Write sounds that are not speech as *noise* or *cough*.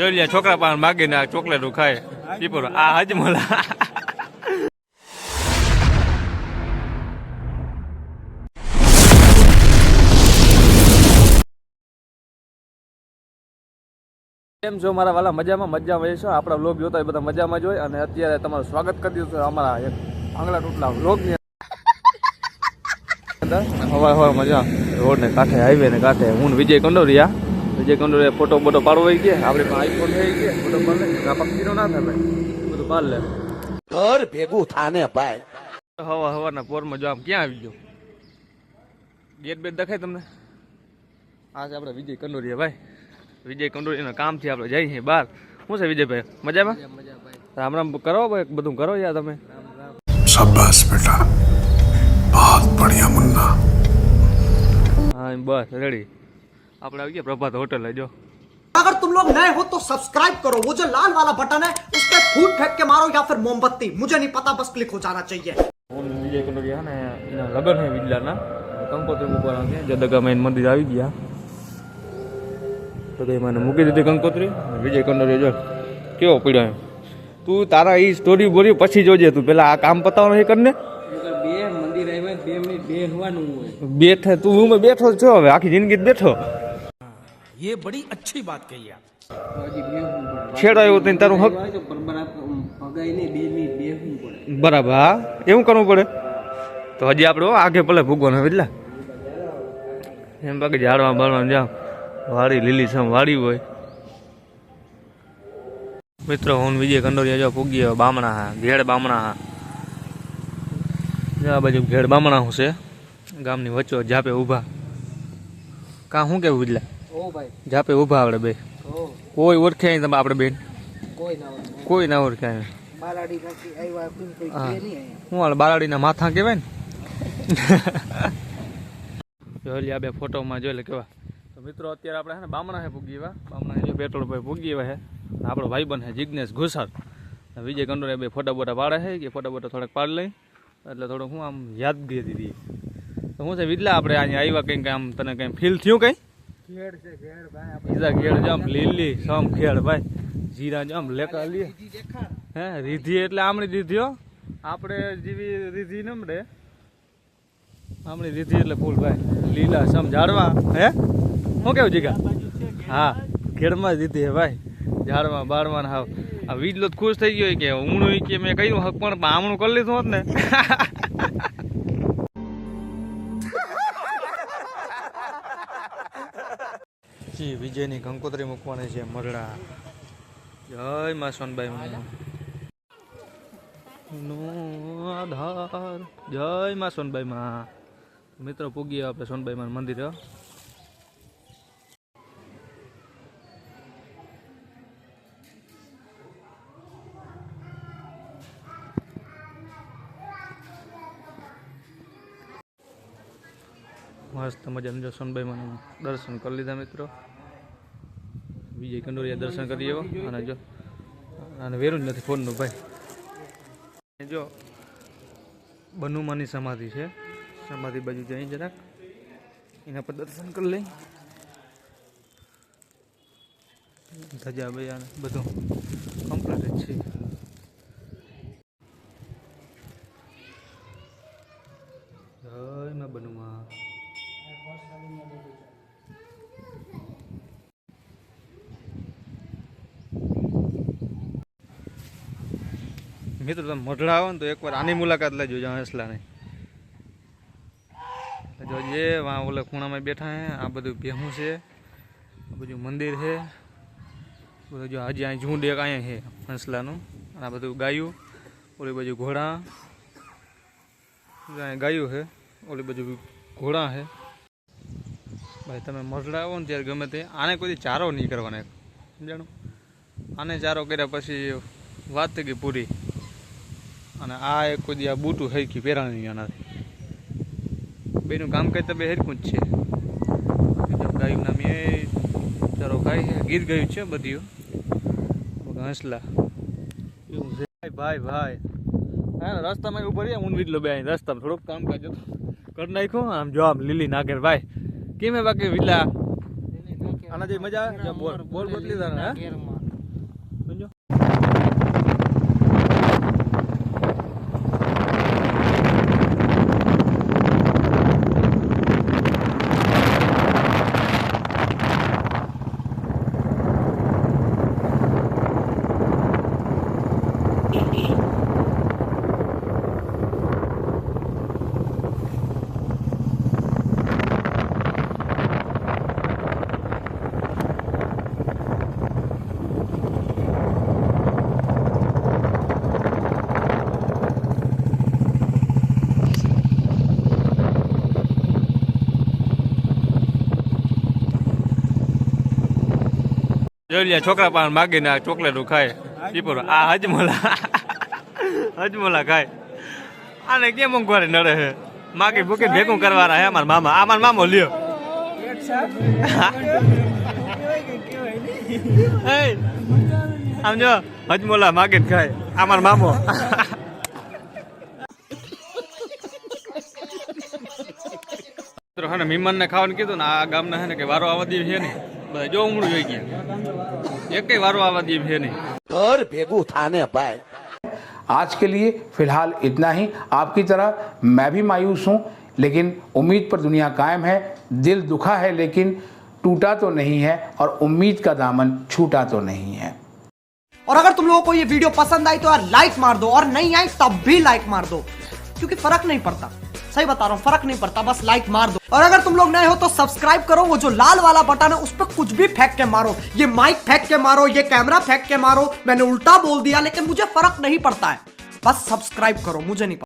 જોઈ છોકરા પણ માગીને આ ચોકલેટ ખાય પીપર આ હજમલા. કેમ છો મારા વાલા? મજામાં? મજામાં છો આપણા વ્લોગ જોતા બધા મજામાં જ હોય અને અત્યારે તમારું સ્વાગત કરી દીધું અમારા એક આંગળા ટૂટલા વ્લોગની અંદર. હવા હવા, મજા. રોડ ને કાંઠે હાઈવે ને કાંઠે. હું વિજય કંડોરિયા. જે કંડોરે ફોટો બોટો પાડવો હોય ગયા આપણે પણ આઈફોન થઈ ગયા ફોટો પાડ લે આ પક્ષીનો ના થાય બધું પાડ લે ઘર ભેગું થાને ભાઈ. હવા હવાના પોરમાં જો આમ ક્યાં આવી ગયો? ગેટ બેટ દેખાય તમને? આ છે આપણે વિજય કંડોરિયા ભાઈ. વિજય કંડોરિયાના કામથી આપણે જઈએ છીએ બહાર. શું છે વિજયભાઈ? મજામાં? રામ રામ કરો ભાઈ બધું કરો યાર તમે. શાબાશ બેટા. બહુત બઢિયા મુન્ના. હા બસ રેડી. આપણે આવી ગયા પ્રભાત હોટલ જો अगर तुम लोग नए हो तो सब्सक्राइब करो वो जो लाल वाला बटन है उस पर फूट फेंक के मारो या फिर मोमबत्ती मुझे नहीं पता बस क्लिक हो जाना चाहिए હું ને વિજય કંડોરિયા ને એના લગ્ન છે વિજલાના કંકોત્રી મૂકવાના છે જદગામાં એને મંદિર આવી ગયા તો કઈ મને મૂકી દીધી કંકોત્રી અને વિજય કંડોરિયા જો કેવો પીડ્યો એમ તું તારા એ સ્ટોરી બોલી પછી જોજે તું પેલા આ કામ પતાવવાનું એ કરીને બે મંદિર આવ્યા બે મિનિટ બે હોવાનું હોય બેઠે તું હું બેઠો જ છો હવે આખી જિંદગી જ બેઠો ये बड़ी अच्छी बात कही आप હજી બે હું પડે છેડો આવ્યો તને તારું હક હોય તો બરાબર ભગાઈ નહીં બે મિનિટ બે હું પડે બરાબર હા એવું કરવું પડે તો હજી આપણે હો આગે ભલે ભૂગવાનું એટલે એમ બાકી ઝાડવા બાળવા જામ વાડી લીલી સમ વાડી હોય મિત્રો હું ને વિજય કંડોરિયા જો પૂગી આવ્યો બામણા હા ઘેડ બામણા હા જો આ બાજુ ઘેડ બામણા હું છે ગામની વચ્ચો જાપે ઊભા કા શું કેવું વિજલા ઓ ભાઈ જાપે ઊભા આપણે બે. કોઈ ઓળખે નહીં તમે આપણે બેન. કોઈ ના ઓળખે. હા. બારાડીના માથા કહેવાય ને? જોઈ આ બે ફોટોમાં જોઈ લે કેવા. તો મિત્રો અત્યારે આપણે છે ને બામણા હે પૂગી એવા. બામણા જો પેટ્રોલ પર પૂગી એવા હે. આપણો ભાઈ બન હે જિજ્ઞેશ ઘુસાર. વિજય કંડોરે બે ફોટા બોટા પાડે છે કે ફોટા બોટા થોડાક પાડ લઈ. એટલે થોડુંક હું આમ યાદગીરી દીધી તો હું છે વિદલા આપણે અહીંયા આવ્યા કંઈક આમ તને કંઈ ફીલ થયું કંઈ? ઘેડ છે ઘેડ ભાઈ બીજા ઘેડ જમ લીલી સમ ખેડ ભાઈ. જીરા જમ લેકા લે હે રીધી એટલે આમણી દીધી હો. આપણે જેવી રીધી નમડે આમણી. રીધી એટલે ફૂલ ભાઈ. લીલા સમ ઝાડવા. હે? શું કેવું જીગા? હા ખેડમાં જ દીધી હે ભાઈ. ઝાડવા બાળવા હાવ. આ વીજલો ખુશ થઈ ગયો કે ઊણું કે મેં કહ્યું હક પણ આમણું કરી લીધું હોત ને. *laughs* જી વિજયની કંકોત્રી મૂકવાની છે મરડા. જય માં સોનબાઈ આધાર. જય માં સોનબાઈ માં. મિત્રો, પૂગીએ આપણે સોનબાઈ માં મંદિર. મસ્ત મજાનું જો સોનભાઈ મને દર્શન કરી લીધા મિત્રો. વિજય કંડોરિયા દર્શન કરી આવ્યો. અને જો, અને વેરું જ નથી ફોનનું ભાઈ. જો બનુમાની સમાધિ છે. સમાધિ બાજુ જઈ જરાક. એના પર દર્શન કરી લઈ. ધજા બજા બધું કમ્પ્લીટ જ છે જય માં બનુમા મિત્રો, તમે મોઢડા આવો ને તો એકવાર આની મુલાકાત લેજો, જ્યાં હસલાની જો જે વાં ઓલે ખૂણામાં બેઠા હે, આ બધું ભેહું છે, આ બધું મંદિર છે. બધું જો હજી અહીં ઝુંડ એક અહીંયા છે, હંસલાનું. આ બધું ગાયું, ઓલી બાજુ ઘોડા. અહીંયા ગાયું છે, ઓલી બાજુ ઘોડા છે. ભાઈ, તમે મરડા આવો ને ત્યારે ગમે તે. આને કોઈ ચારો નહીં કરવાનો સમજાણું? આને ચારો કર્યા પછી વાત થઈ ગઈ પૂરી. અને આ એક કોઈ દી આ બૂટું હરકી પહેરાણી આનાથી. બેનું કામ કરતા બે હરકું જ છે. ગાયું નામ એ ચારો ગાય છે ગીત ગાયું છે બધીઓ હંસલા. એવું ભાઈ ભાઈ ભાઈ. હા રસ્તામાં ઊભો રહીએ હું વીટલો બે રસ્તામાં થોડુંક કામ કાજ કરી નાખ્યો, આમ જો આમ લીલી નાગર ભાઈ. કેમ બાકી વિલા આના જે મજા બોલ બોલ બદલી તારે જોઈ છોકરા પાસે માગીને આ ચોકલેટું ખાય. દીપો આ હજમોલા. હજમોલા ખાય. આને કેમ ઊંઘવારી નડે છે માગી ભૂકી ભેગું કરવાના હે અમારા મામા. આ મારા મામો લ્યો. *laughs* આમ જો હજમોલા માગીને ખાય. આ મારો મામો. મિત્રો હે ને ખાવાનું કીધું ને આ ગામના હે ને કે વારો આવવા દે છે બધા જો ઉમળું જોઈ ગયા એકેય વારો આવવા દે છે નહીં ઘર ભેગું થાને ભાઈ आज के लिए फिलहाल इतना ही आपकी तरह मैं भी मायूस हूँ लेकिन उम्मीद पर दुनिया कायम है दिल दुखा है लेकिन टूटा तो नहीं है और उम्मीद का दामन छूटा तो नहीं है और अगर तुम लोगों को ये वीडियो पसंद आई तो यार लाइक मार दो और नहीं आई तब भी लाइक मार दो क्योंकि फर्क नहीं पड़ता सही बता रहा हूँ, फ़र्क नहीं पड़ता, बस लाइक मार दो। और अगर तुम लोग नए हो तो सब्सक्राइब करो, वो जो लाल वाला बटन है, उस पर कुछ भी फेंक के मारो। ये माइक फेंक के मारो, ये कैमरा फेंक के मारो, मैंने उल्टा बोल दिया, लेकिन मुझे फ़र्क नहीं पड़ता है। बस सब्सक्राइब करो, मुझे नहीं